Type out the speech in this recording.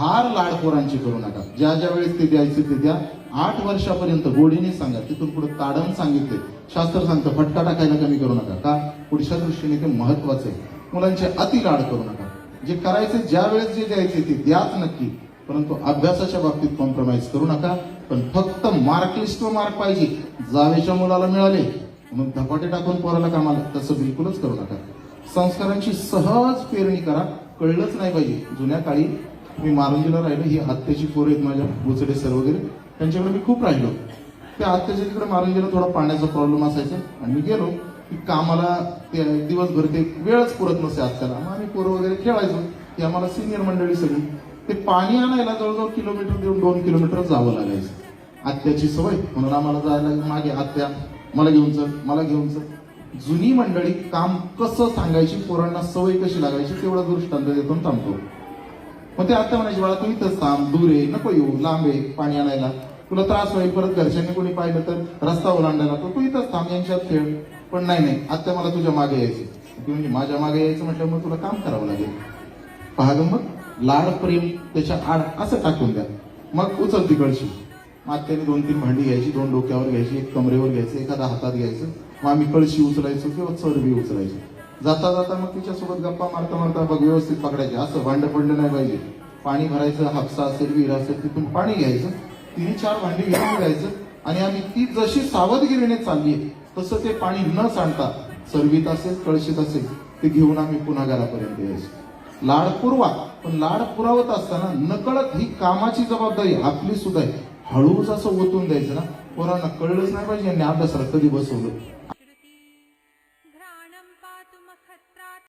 फार लाडखोरांची करू नका. ज्या ज्या वेळेस ते द्यायचे ते द्या. आठ वर्षापर्यंत गोडीने सांगा. तिथून पुढे ताडण सांगितले. शास्त्र सांगतं फटका टाकायला कमी करू नका. का? पुढच्या दृष्टीने ते महत्वाचं आहे. मुलांचे अति लाड करू नका. जे करायचे ज्या वेळेस जे द्यायचे ते द्याच नक्की. परंतु अभ्यासाच्या बाबतीत कॉम्प्रोमाइज करू नका. पण फक्त मार्कलिस्ट व मार्क पाहिजे. जावेच्या मुलाला मिळाले मग धपाटे टाकून पोराला कामाला. तसं बिलकुलच करू नका. संस्कारांची सहज पेरणी करा. कळलंच नाही पाहिजे. जुन्या काळी मी मारुंजीला राहिलो ही आत्याची पोरं आहेत माझ्या बुचडे सर वगैरे. त्यांच्याकडे मी खूप राहिलो. त्या आत्याच्या तिकडे मारुंजीला थोडा पाण्याचा प्रॉब्लेम असायचा. आणि मी गेलो की कामाला ते दिवसभर ते वेळच पुरत नसे आत्याला. मग आम्ही पोरं वगैरे खेळायचो. ती आम्हाला सिनियर मंडळी सगळी. ते पाणी आणायला जवळजवळ किलोमीटर देऊन दोन किलोमीटर जावं लागायचं. आत्याची सवय. म्हणून आम्हाला जायला मागे आत्या मला घेऊन चल मला घेऊन चल. जुनी मंडळी काम कसं सांगायची पोरांना सवय कशी लागायची तेवढा दृष्टांत देतो थांबतो. मग ते आता म्हणायचे बाळा तू इथंच थांब दूर आहे नको येऊ लांब आहे पाणी आणायला. तुला त्रास होईल परत घरच्यांनी कोणी पाहिलं तर रस्ता ओलांडायला तर तू इथंच थांब यांच्यात खेळ. पण नाही नाही आता मला तुझ्या मागे यायचं. म्हणजे माझ्या मागे यायचं म्हटल्यामुळे तुला काम करावं लागेल. पहा मग लाड प्रेम त्याच्या आड असं टाकून द्या. मग उचल तिकडची. कळशी मग त्याने दोन तीन भांडी घ्यायची दोन डोक्यावर घ्यायची एक कमरेवर घ्यायचं एखादा हातात घ्यायचं. मग आम्ही कळशी उचलायचो किंवा चरबी उचलायची. जाता जाता मग तिच्यासोबत गप्पा मारता मारता बघ व्यवस्थित पकडायचे. असं भांड पडलं नाही पाहिजे. पाणी भरायचं हापसा असेल विहीर असेल तिथून पाणी घ्यायचं. तिने चार भांडी घेऊन घ्यायचं आणि आम्ही ती जशी सावधगिरीने चालली तसं ते पाणी न सांडता चरबीत असेल कळशीत असेल ते घेऊन आम्ही पुन्हा घरापर्यंत यायचो. लाड पुरवा पण लाड पुरावत असताना नकळत ही कामाची जबाबदारी आपली सुद्धा आहे. हळूच असं ओतून द्यायचं ना. पोरांना कळलंच नाही पाहिजे यांनी अभ्यासाला कधी बसवलं